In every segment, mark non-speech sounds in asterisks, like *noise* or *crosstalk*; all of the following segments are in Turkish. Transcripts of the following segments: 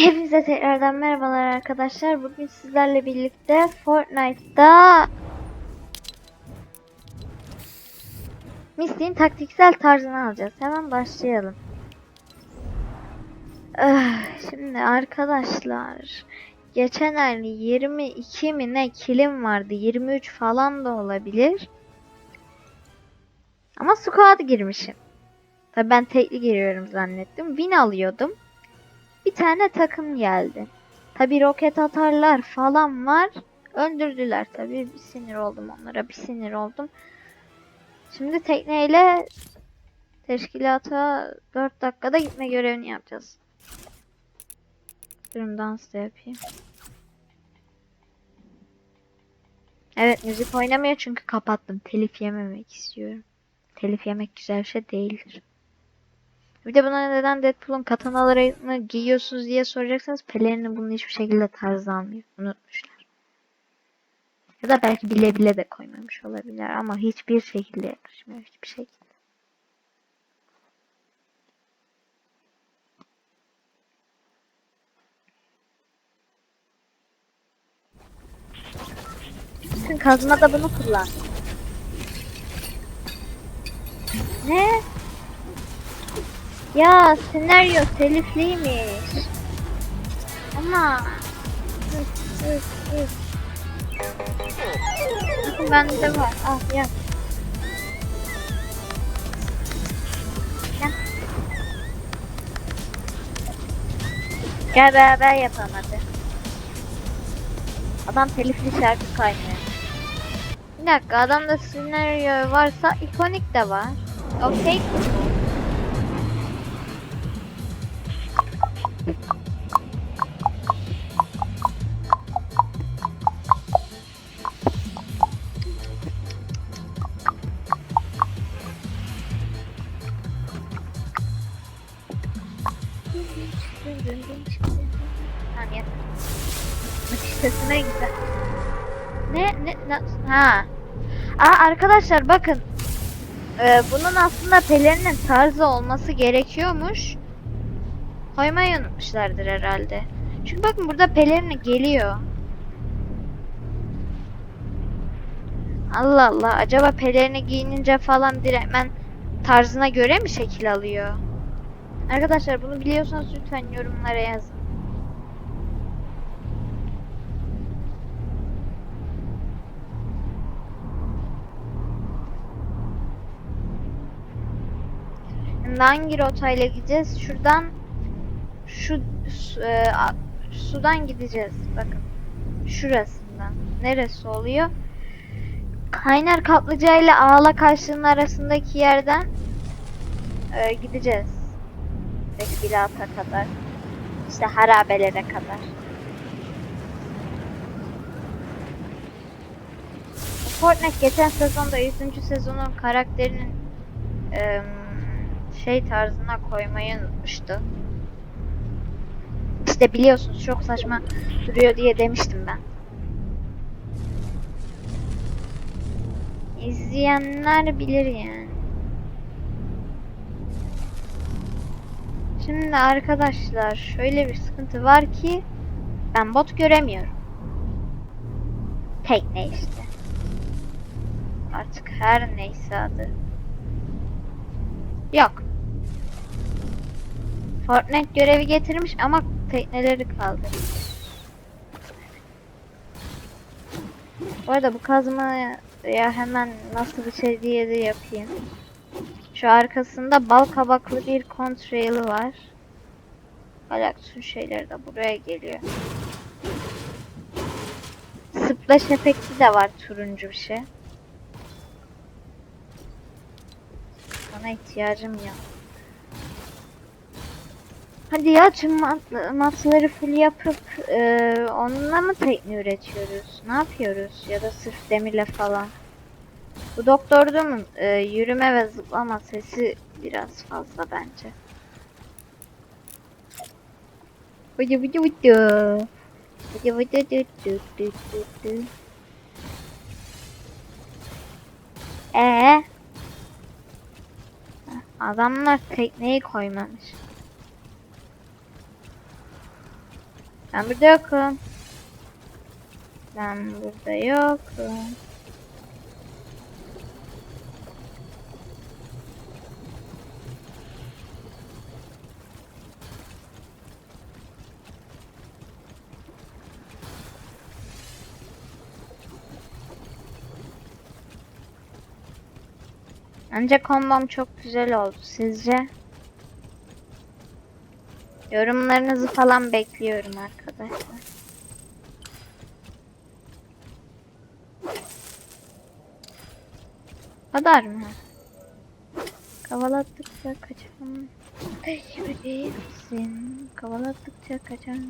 Hepinize tekrardan merhabalar arkadaşlar. Bugün sizlerle birlikte Fortnite'da Mistik'in taktiksel tarzını alacağız. Hemen başlayalım. Ah, Şimdi arkadaşlar geçen ay 22 mi ne kilim vardı 23 falan da olabilir. Ama squad girmişim. Tabii ben tekli giriyorum zannettim. Win alıyordum bir tane takım geldi. Tabi roket atarlar falan var. Öldürdüler tabi. Bir sinir oldum onlara. Bir sinir oldum. Şimdi tekneyle teşkilata 4 dakikada gitme görevini yapacağız. Durun dans da yapayım. Evet müzik oynamıyor çünkü kapattım. Telif yememek istiyorum. Telif yemek güzel bir şey değildir. Bir de buna neden Deadpool'un katanalarını giyiyorsunuz diye soracaksanız pelerini bunu hiçbir şekilde tarzı almıyor. Unutmuşlar. Ya da belki bile bile de koymamış olabilir ama hiçbir şekilde yakışmıyor. Hiçbir şekilde. Kazma da bunu kullan. Ne? Ya senaryo telifliymiş. Ama üf, üf, var. Al yap. Gel. Gel beraber yapalım hadi. Adam telifli şarkı kaynıyor. Bir dakika adamda senaryo varsa ikonik de var. Okey. Sesine güzel. Ne ne ne ha. Aa arkadaşlar bakın. Ee, bunun aslında pelerinin tarzı olması gerekiyormuş. Koymayı unutmuşlardır herhalde. Çünkü bakın burada pelerini geliyor. Allah Allah. Acaba pelerini giyinince falan direktmen tarzına göre mi şekil alıyor? Arkadaşlar bunu biliyorsanız lütfen yorumlara yazın. Şimdi hangi rotayla gideceğiz? Şuradan şu e, sudan gideceğiz. Bakın. Şurasından. Neresi oluyor? Kaynar kaplıca ile Ağla Kaşlı'nın arasındaki yerden e, gideceğiz. Teşkilata kadar. İşte harabelere kadar. Fortnite geçen sezonda 100. sezonun karakterinin em, şey tarzına koymayı unutmuştu. İşte biliyorsunuz çok saçma duruyor diye demiştim ben. İzleyenler bilir yani. Şimdi arkadaşlar şöyle bir sıkıntı var ki ben bot göremiyorum. Tekne işte. Artık her neyse adı. Yok. Fortnite görevi getirmiş ama tekneleri kaldırmış. Bu arada bu kazmaya hemen nasıl bir şey diye de yapayım. Şu arkasında bal kabaklı bir kontraili var. Galaksın şeyleri de buraya geliyor. Splash efekti de var turuncu bir şey. Sana ihtiyacım yok. Hadi ya tüm mat- matları full yapıp e, onunla mı tekne üretiyoruz? Ne yapıyoruz? Ya da sırf demirle falan. Bu doktordumun e, yürüme ve zıplama sesi biraz fazla bence. Vıcı vıcı vıcı. Vıcı vıcı dü dü dü. Ee? Adamlar tekneyi koymamış. Ben burada yokum. Ben burada yokum. Bence kombom çok güzel oldu. Sizce? Yorumlarınızı falan bekliyorum arkadaşlar. Kadar mı? Kavalattıkça kaçan değilsin. Kavalattıkça kaçan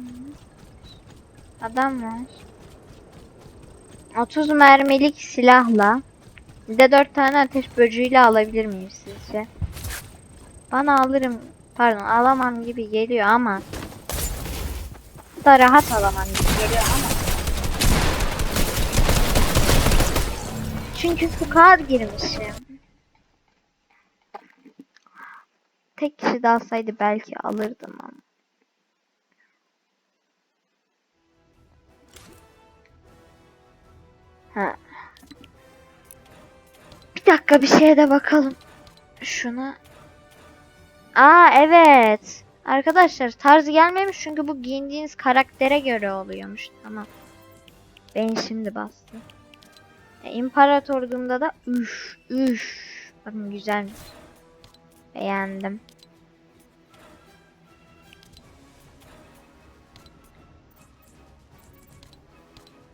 adam var. 30 mermilik silahla bir de 4 tane ateş böceğiyle alabilir miyim sizce? Bana alırım. Pardon alamam gibi geliyor ama da rahat alamam gibi geliyor ama çünkü fukar girmişim. Tek kişi de alsaydı belki alırdım ama. Ha. Bir dakika bir şeye de bakalım. Şuna. Aa evet. Arkadaşlar tarz gelmemiş çünkü bu giyindiğiniz karaktere göre oluyormuş. Tamam. Ben şimdi bastım. E, İmparatorluğumda da üş üş. Bakın güzelmiş. Beğendim.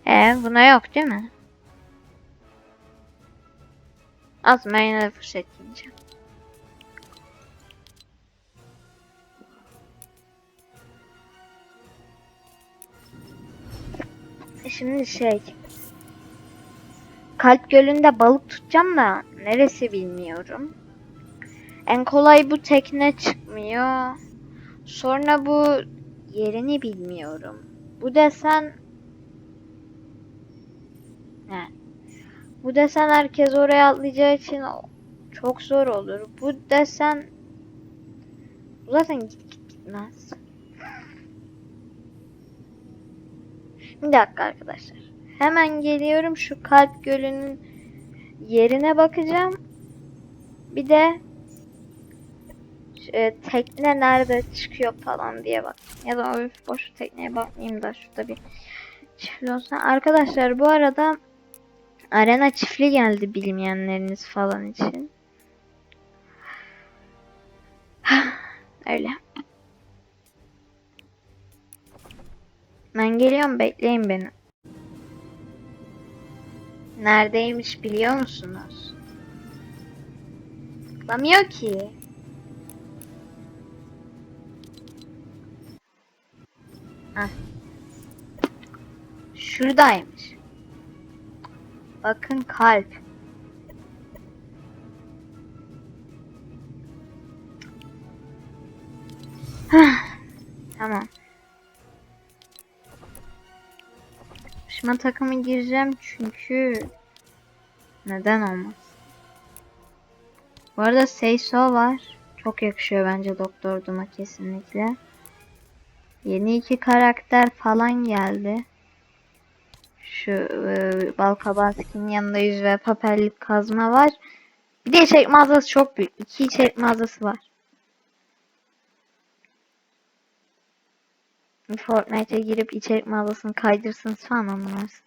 E buna yok değil mi? Az mayına fırsat yiyeceğim. Şimdi şey. Kalp Gölü'nde balık tutacağım da neresi bilmiyorum. En kolay bu tekne çıkmıyor. Sonra bu yerini bilmiyorum. Bu desen He. Bu desen herkes oraya atlayacağı için çok zor olur. Bu desen bu zaten git git gitmez. Bir dakika arkadaşlar. Hemen geliyorum şu kalp gölünün yerine bakacağım. Bir de e, tekne nerede çıkıyor falan diye bak. Ya da öf boş tekneye bakmayayım da şurada bir çiftli olsun. Arkadaşlar bu arada arena çiftli geldi bilmeyenleriniz falan için. *sighs* Öyle. Ben geliyorum bekleyin beni. Neredeymiş biliyor musunuz? Tıklamıyor ki. Heh. Şuradaymış. Bakın kalp. Şıma takımı gireceğim çünkü neden olmaz? Bu arada Seiso var. Çok yakışıyor bence Doktor Doom'a kesinlikle. Yeni iki karakter falan geldi. Şu e, Balkabağı skinin yanında yüz ve papellik kazma var. Bir de içerik mağazası çok büyük. İki içerik mağazası var. Fortnite'e girip içerik mağazasını kaydırsınız falan anlarsınız.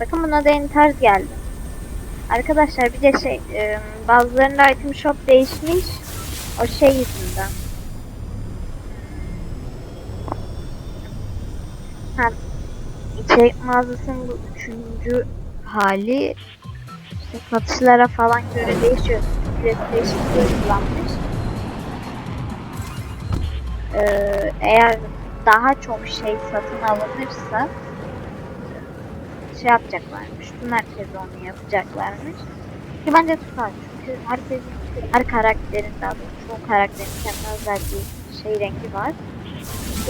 Bakın buna da yeni tarz geldi. Arkadaşlar bir de şey e, bazılarında item shop değişmiş. O şey yüzünden. Ha, içerik mağazasının bu üçüncü hali işte satışlara falan göre değişiyor. PlayStation kullanmış. Ee, eğer daha çok şey satın alınırsa şey yapacaklarmış. Tüm herkes onu yapacaklarmış. Ki bence tutar. Çünkü herkes, her karakterin daha doğrusu çoğu karakterin kendine özel bir şey rengi var.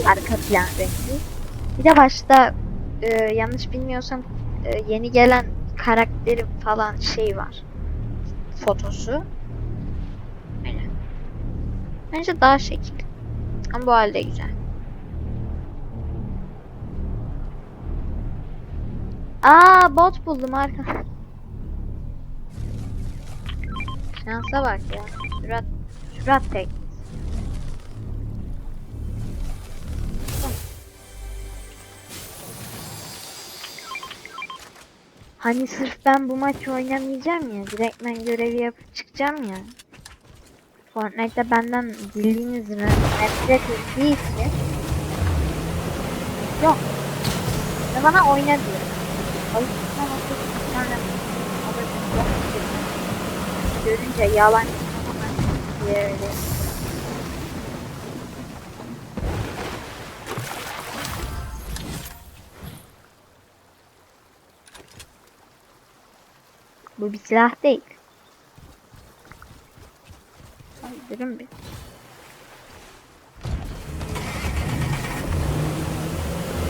Arka plan rengi. Bir de başta e, yanlış bilmiyorsam e, yeni gelen karakterin falan şey var. fotosu. Aynen. Bence daha şekil. Ama bu halde güzel. Aa bot buldum arka. Şansa bak ya. Sürat, sürat tek. Hani sırf ben bu maçı oynamayacağım ya. Direkt ben görevi yapıp çıkacağım ya. Fortnite'da benden bildiğiniz üzere nefret ettiği için yok. Ve bana oyna diyor. O yüzden o bir tane alırım, yok dedim. Görünce yalan diye öyle. Bu bir silah değil. Öldürün bir.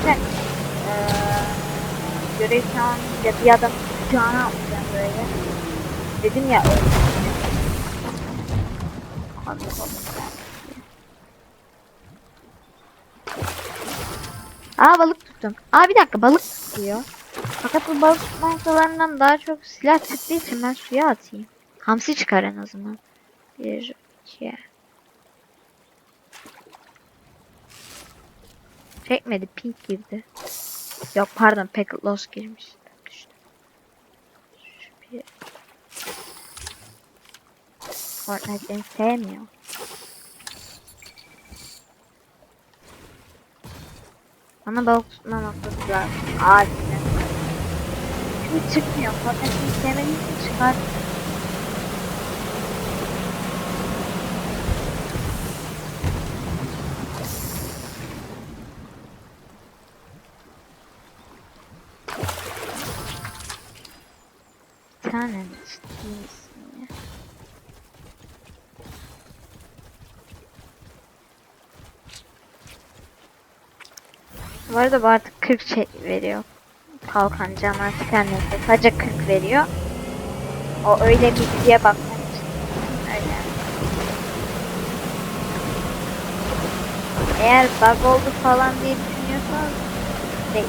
Sen eee görev tamamlayınca bir adam kucağına alacağım böyle. Dedim ya. Aa balık tuttum. Aa bir dakika balık tutuyor. Fakat bu balık tutma noktalarından daha çok silah çıktığı için ben suya atayım. Hamsi çıkar en azından. Bir, iki. Çekmedi, pink girdi. Yok pardon, packet loss girmiş. Düştü. Bir. Fortnite beni sevmiyor. Bana balık tutma noktası lazım. Acilen. Çünkü çıkmıyor. Sevmediğim için çıkar. Mi işte. Bu arada bu artık 40 şey veriyor. Kalkan canlar neyse. Sadece 40 veriyor. O öyle bir diye bakmak için. Öyle. Eğer bug oldu falan diye düşünüyorsanız değil.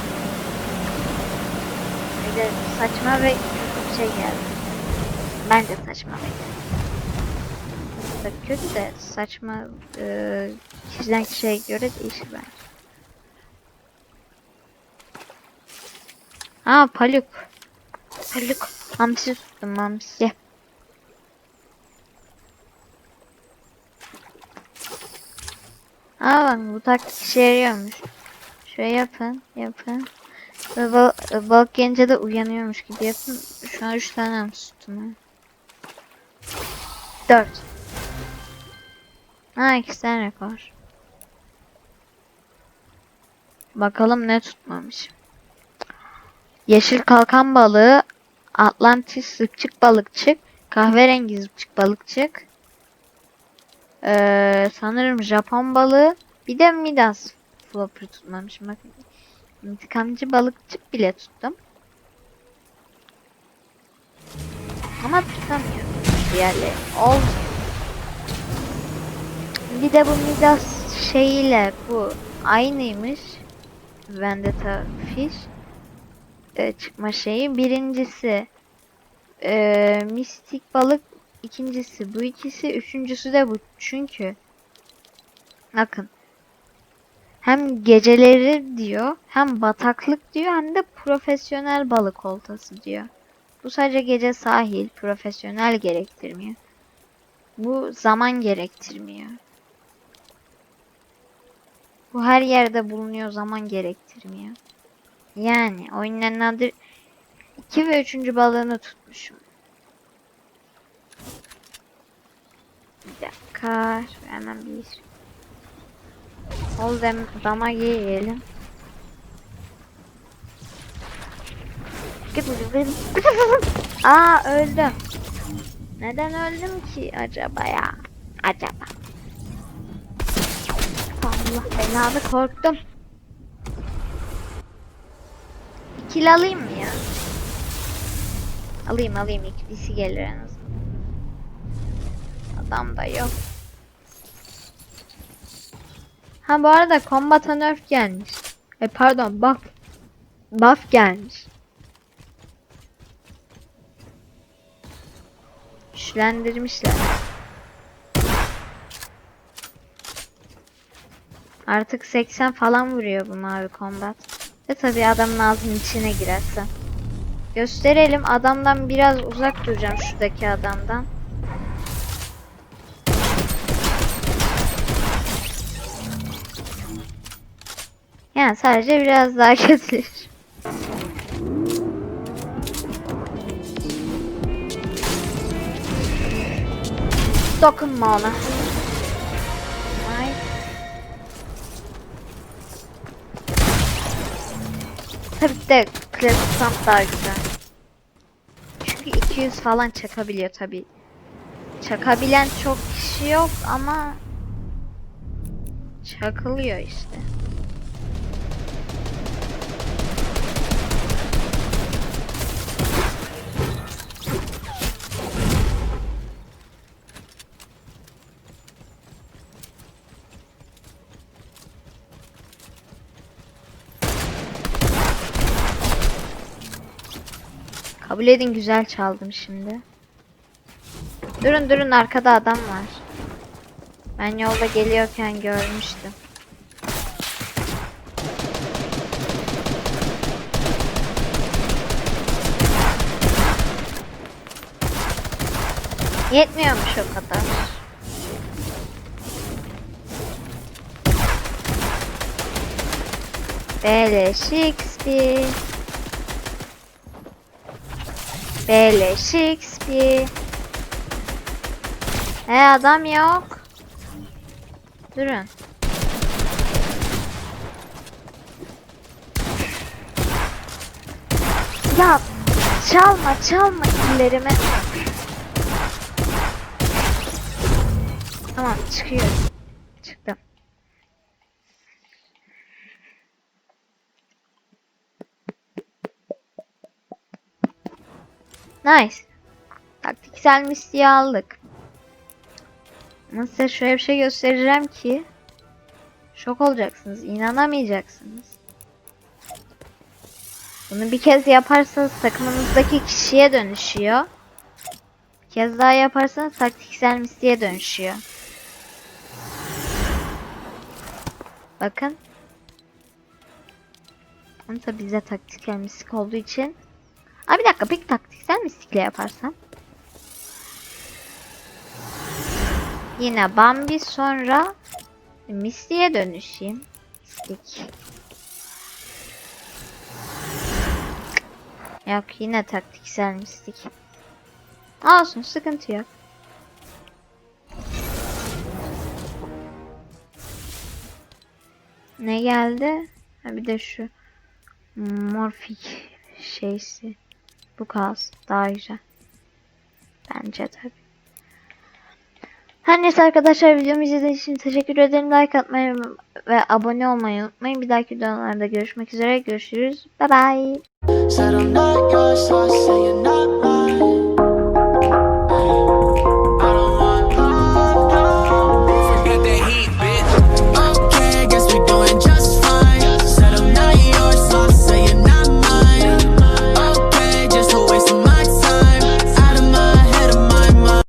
Öyle saçma ve kötü bir şey geldi. Bence saçma ve kötü de saçma e, kişiden kişiye göre değişir bence. Aa paluk. Paluk. Hamsi tuttum hamsi. Aa bak bu taktik işe yarıyormuş. Şöyle yapın yapın. Ve bal balık gelince de uyanıyormuş gibi yapın. Şu an 3 tane hamsi tuttum. 4. Ha 2 tane rekor. Bakalım ne tutmamış. Yeşil kalkan balığı, Atlantis zıpçık balıkçık, kahverengi zıpçık balıkçık, ee, sanırım Japon balığı, bir de Midas flopper tutmamışım. Bakın. İntikamcı balıkçık bile tuttum. Ama tutamıyorum diğerleri. Olsun. Bir de bu Midas şeyiyle bu aynıymış. Vendetta Fish e, çıkma şeyi. Birincisi e, mistik balık, ikincisi bu ikisi, üçüncüsü de bu. Çünkü bakın hem geceleri diyor, hem bataklık diyor, hem de profesyonel balık oltası diyor. Bu sadece gece sahil, profesyonel gerektirmiyor. Bu zaman gerektirmiyor. Bu her yerde bulunuyor, zaman gerektirmiyor. Yani oyunun nadir 2 ve 3. balığını tutmuşum. Bir dakika. Hemen bir Ol dama yiyelim. *laughs* Aa öldüm. Neden öldüm ki acaba ya? Acaba. Allah belanı korktum. Kill alayım mı ya? Alayım alayım ikisi gelir en azından. Adam da yok. Ha bu arada kombata nerf gelmiş. E pardon buff. Buff gelmiş. Güçlendirmişler. Artık 80 falan vuruyor bu mavi kombat. Ve tabii adamın ağzının içine girerse. Gösterelim. Adamdan biraz uzak duracağım şuradaki adamdan. Yani sadece biraz daha *laughs* kesilir. Dokunma ona. Tabii de klasik kamp daha güzel. Çünkü 200 falan çakabiliyor tabii. Çakabilen çok kişi yok ama çakılıyor işte. Kabul edin güzel çaldım şimdi. Durun durun arkada adam var. Ben yolda geliyorken görmüştüm. Yetmiyormuş o kadar. Beleş XP. Beleş XP. He adam yok. Durun. Ya çalma çalma illerimi. Tamam çıkıyorum. Nice. Taktiksel mistiği aldık. Ama size şöyle bir şey göstereceğim ki şok olacaksınız, inanamayacaksınız. Bunu bir kez yaparsanız takımınızdaki kişiye dönüşüyor. Bir kez daha yaparsanız taktiksel mistiğe dönüşüyor. Bakın. Ama tabi bize taktiksel mistik olduğu için. Aa bir dakika peki taktiksel mistikle yaparsam? Yine Bambi sonra Misty'ye dönüşeyim. Mistik. Yok yine taktiksel mistik. Olsun sıkıntı yok. Ne geldi? Ha bir de şu morfik şeysi. Bu kalsın. Daha güzel. Bence tabii. Her neyse arkadaşlar videomu izlediğiniz için teşekkür ederim. Like atmayı ve abone olmayı unutmayın. Bir dahaki videolarda görüşmek üzere. Görüşürüz. Bye bye.